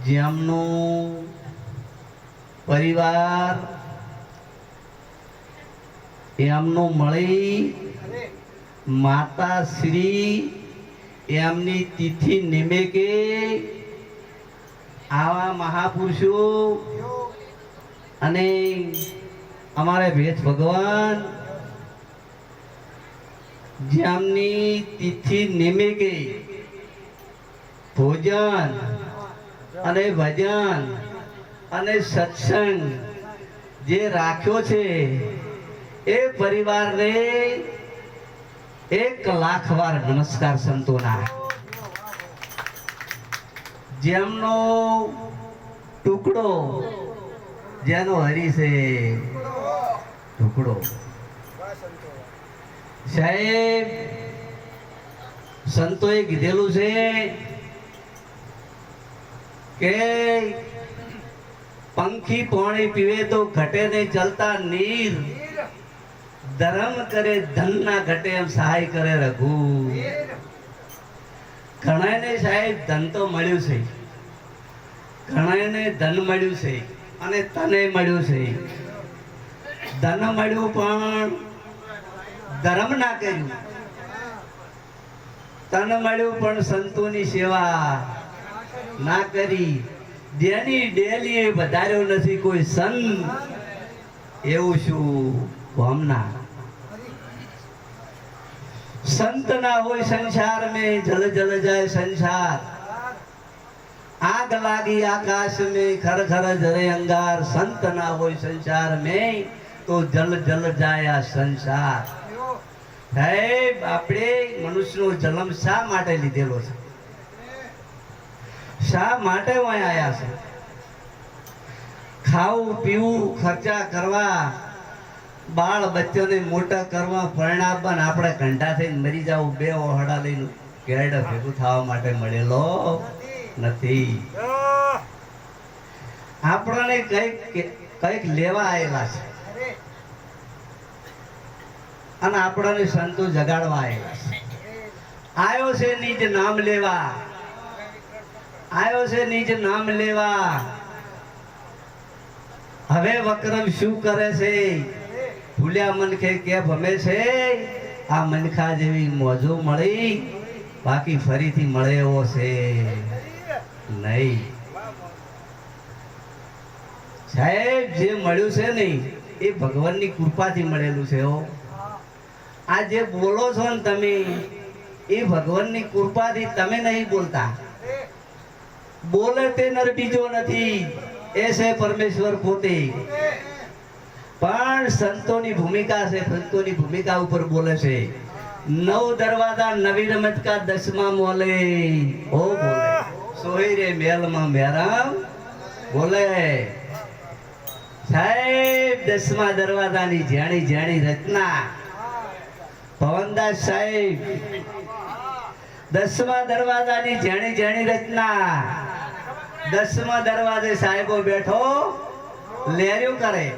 જેમનું પરિવાર એમનું મળી માતા શ્રી એમની તિથિ નિમેકે આવા મહાપુરુષો અને અમારે ભેદ ભગવાન જેમની તિથિ નિમેકે ભોજન અને ભજન અને સત્સંગ જે રાખ્યો છે, એ પરિવારને એક લાખ વાર નમસ્કાર સંતોના જેમનો ટુકડો, જેનો હરી છે, ટુકડો. સાહેબ, સંતોએ કીધેલું છે કે પંખી પાણી પીવે તો ઘટે ને ચલતા નીર. ધર્મ કરે, ધન ના ઘટે, એમ સહાય કરે રઘુ. ઘણાને સાહેબ ધન તો મળ્યું છે. ઘણાને ધન મળ્યું છે અને તને મળ્યું છે. ધન મળ્યું પણ ધર્મ ના કર્યું. તન મળ્યું પણ સંતોની સેવા. ના કરી. જેની ડેલી વધાર્યો નથી કોઈ સન એવું શું ભમના સંત ના હોય સંસાર મેં, જલ જલ જાય સંસાર. આગ લાગી આકાશ મેં ખર ખર જરે અંગાર. સંત ના હોય સંસાર મે, તો જલ જલ જાય આ સંસાર. સાહેબ આપણે મનુષ્યનો જન્મ શા માટે લીધેલો છે? શા માટે આયા છે? ખાવું, પીવું, ખર્ચા કરવા, બાળ બચ્ચોને મોટા કરવા પરણાવવા ને આપણે કંઠા થઈને મરી જાવ. બે ઓહડા લઈને કેરડ ભેગું થવા માટે મળેલો નથી. આપણને કંઈક કંઈક લેવા આવેલા છે. અને આપણને સંતો જગાડવા આવેલા છે. આવ્યો છે નીજ નામ લેવા. આવ્યો છે નીજ નામ લેવા. હવે વક્રમ શું કરે છે? ભૂલ્યા મનખે કે ભમે છે? આ મનખા જેવી મોજો મળી, બાકી ફરીથી મળે એવો છે. નહીં. સાહેબ, જે મળ્યું છે ને, એ ભગવાનની કૃપાથી મળેલું છે ઓ આ જે બોલો છો ને તમે, એ ભગવાનની કૃપાથી તમે નહીં બોલતા. બોલે તે નર બીજો નથી, એ છે પરમેશ્વર પોતે. પણ સંતોની ભૂમિકા છે, સંતોની ભૂમિકા ઉપર બોલે છે. નવ દરવાજા નવી રમત દસમા મોલે. ઓ બોલે. સોઈ રે મેલમાં મેરામ. બોલે. સાહેબ, દસમા દરવાજાની જાણી જાણી રચના. પવનદાસ સાહેબ, દસમા દરવાજાની જાણી જાણી રચના. દસમા દરવાજે સાહેબો બેઠો લેર્યું કરે.